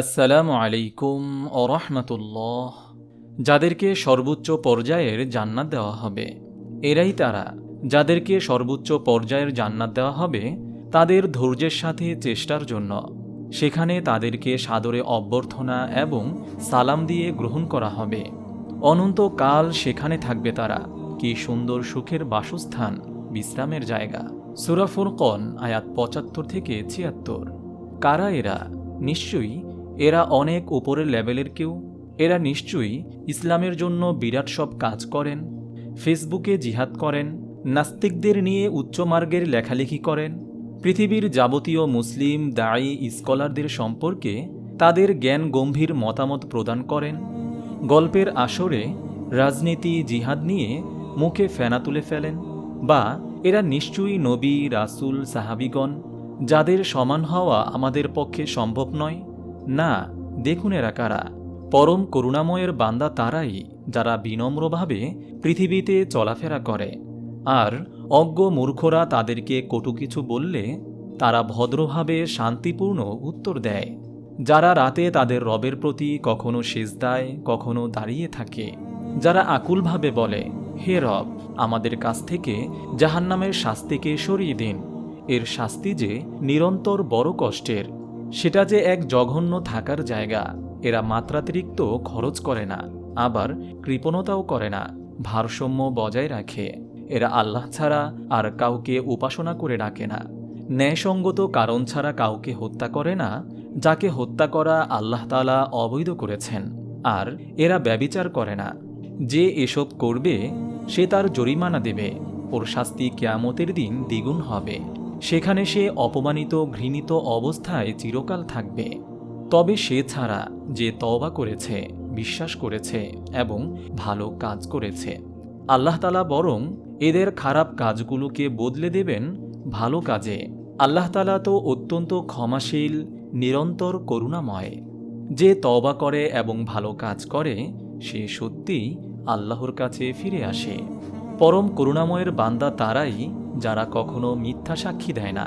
আসসালামু আলাইকুম ও রহমতুল্লাহ। যাদেরকে সর্বোচ্চ পর্যায়ের জান্নাত দেওয়া হবে, এরাই তারা। যাদেরকে সর্বোচ্চ পর্যায়ের জান্নাত দেওয়া হবে, তাদের ধৈর্যের সাথে চেষ্টার জন্য। সেখানে তাদেরকে সাদরে অভ্যর্থনা এবং সালাম দিয়ে গ্রহণ করা হবে। অনন্তকাল সেখানে থাকবে তারা। কি সুন্দর সুখের বাসস্থান, বিশ্রামের জায়গা। সুরাফুর কন আয়াত পঁচাত্তর থেকে ছিয়াত্তর। কারা এরা? নিশ্চয়ই এরা অনেক উপরের লেভেলের কেউ। এরা নিশ্চয়ই ইসলামের জন্য বিরাট সব কাজ করেন, ফেসবুকে জিহাদ করেন, নাস্তিকদের নিয়ে উচ্চমার্গের লেখালেখি করেন। পৃথিবীর যাবতীয় মুসলিম, দায়ী স্কলারদের সম্পর্কে তাদের জ্ঞান গম্ভীর মতামত প্রদান করেন। গল্পের আসরে রাজনীতি, জিহাদ নিয়ে মুখে ফেনা তুলে ফেলেন বা এরা নিশ্চয়ই নবী, রাসুল, সাহাবিগণ, যাদের সমান হওয়া আমাদের পক্ষে সম্ভব নয়। না, দেখুন এরা কারা। পরম করুণাময়ের বান্দা তারাই, যারা বিনম্রভাবে পৃথিবীতে চলাফেরা করে। আর অজ্ঞ মূর্খরা তাদেরকে কটু কিছু বললে, তারা ভদ্রভাবে শান্তিপূর্ণ উত্তর দেয়। যারা রাতে তাদের রবের প্রতি কখনো সেজদায় কখনো দাঁড়িয়ে থাকে। যারা আকুলভাবে বলে, হে রব, আমাদের কাছ থেকে জাহান্নামের শাস্তিকে সরিয়ে দিন। এর শাস্তি যে নিরন্তর বড় কষ্টের সেটা যে এক জঘন্য থাকার জায়গা, এরা মাত্রাতিরিক্ত খরচ করে না, আবার কৃপণতাও করে না, ভারসাম্য বজায় রাখে। এরা আল্লাহ ছাড়া আর কাউকে উপাসনা করে ডাকে না। ন্যায়সঙ্গত কারণ ছাড়া কাউকে হত্যা করে না, যাকে হত্যা করা আল্লাহ তালা অবৈধ করেছেন, আর এরা ব্যবিচার করে না। যে এসব করবে, সে তার জরিমানা দেবে, ওর শাস্তি কেয়ামতের দিন দ্বিগুণ হবে। সেখানে সে অপমানিত, ঘৃণিত অবস্থায় চিরকাল থাকবে। তবে সে ছাড়া যে তওবা করেছে, বিশ্বাস করেছে এবং ভালো কাজ করেছে। আল্লাহ তালা বরং এদের খারাপ কাজগুলোকে বদলে দেবেন ভালো কাজে। আল্লাহ তালা তো অত্যন্ত ক্ষমাশীল, নিরন্তর করুণাময়। যে তওবা করে এবং ভালো কাজ করে, সে সত্যিই আল্লাহর কাছে ফিরে আসে। পরম করুণাময়ের বান্দা তারাই যারা কখনো মিথ্যা সাক্ষী দেয় না।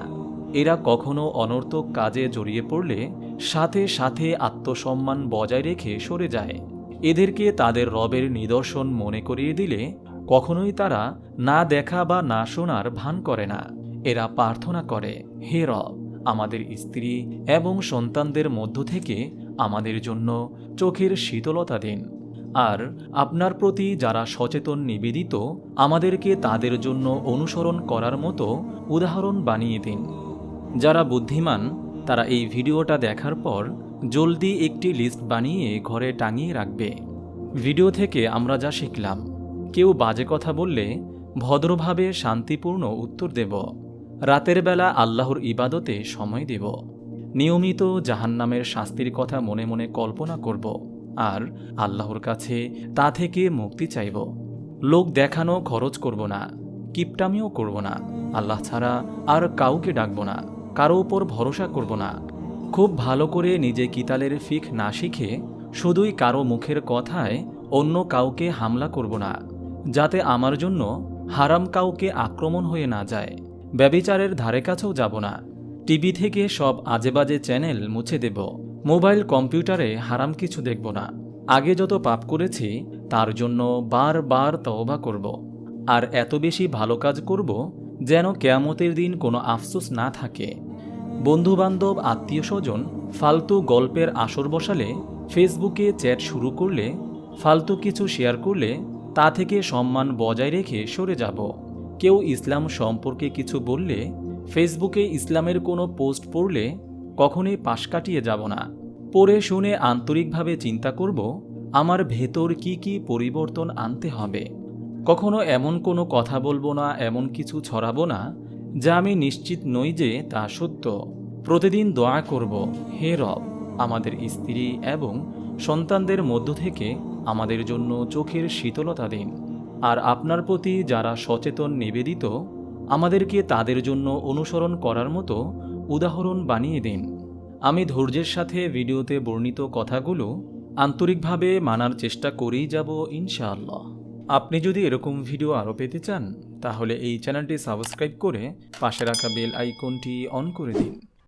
এরা কখনো অনর্থক কাজে জড়িয়ে পড়লে সাথে সাথে আত্মসম্মান বজায় রেখে সরে যায়। এদেরকে তাদের রবের নিদর্শন মনে করিয়ে দিলে কখনোই তারা না দেখা বা না শোনার ভান করে না। এরা প্রার্থনা করে, হে রব, আমাদের স্ত্রী এবং সন্তানদের মধ্য থেকে আমাদের জন্য চোখের শীতলতা দিন। আর আপনার প্রতি যারা সচেতন নিবেদিত, আমাদেরকে তাদের জন্য অনুসরণ করার মতো উদাহরণ বানিয়ে দিন। যারা বুদ্ধিমান, তারা এই ভিডিওটা দেখার পর জলদি একটি লিস্ট বানিয়ে ঘরে টাঙিয়ে রাখবে। ভিডিও থেকে আমরা যা শিখলাম, কেউ বাজে কথা বললে ভদ্রভাবে শান্তিপূর্ণ উত্তর দেব। রাতের বেলা আল্লাহর ইবাদতে সময় দেব। নিয়মিত জাহান্নামের শাস্তির কথা মনে মনে কল্পনা করব। আর আল্লাহর কাছে তা থেকে মুক্তি চাইব। লোক দেখানো খরচ করব না, কিপটামিও করব না। আল্লাহ ছাড়া আর কাউকে ডাকব না, কারও উপর ভরসা করব না। খুব ভালো করে নিজে কিতালের ফিক না শিখে শুধুই কারও মুখের কথায় অন্য কাউকে হামলা করব না, যাতে আমার জন্য হারাম কাউকে আক্রমণ হয়ে না যায়। ব্যবিচারের ধারে কাছেও যাব না, টিভি থেকে সব আজেবাজে চ্যানেল মুছে দেব। মোবাইল কম্পিউটারে হারাম কিছু দেখব না। আগে যত পাপ করেছি, তার জন্য বারবার তওবা করব। আর এত বেশি ভালো কাজ করব যেন কেয়ামতের দিন কোনো আফসোস না থাকে। বন্ধুবান্ধব আত্মীয় স্বজন ফালতু গল্পের আসর বসালে, ফেসবুকে চ্যাট শুরু করলে, ফালতু কিছু শেয়ার করলে, তা থেকে সম্মান বজায় রেখে সরে যাব। কেউ ইসলাম সম্পর্কে কিছু বললে, ফেসবুকে ইসলামের কোনো পোস্ট পড়লে কখনোই পাশ কাটিয়ে যাব না। পড়ে শুনে আন্তরিকভাবে চিন্তা করব, আমার ভেতর কি কি পরিবর্তন আনতে হবে। কখনো এমন কোনো কথা বলব না, এমন কিছু ছড়াবো না, যা আমি নিশ্চিত নই যে তা সত্য। প্রতিদিন দোয়া করব, হে রব, আমাদের স্ত্রী এবং সন্তানদের মধ্য থেকে আমাদের জন্য চোখের শীতলতা দিন। আর আপনার প্রতি যারা সচেতন নিবেদিত, আমাদেরকে তাদের জন্য অনুসরণ করার মতো উদাহরণ বানিয়ে দিন। আমি ধৈর্যের সাথে ভিডিওতে বর্ণিত কথাগুলো আন্তরিকভাবে মানার চেষ্টা করেই যাব ইনশাআল্লাহ। আপনি যদি এরকম ভিডিও আরও পেতে চান, তাহলে এই চ্যানেলটি সাবস্ক্রাইব করে পাশে রাখা বেল আইকনটি অন করে দিন।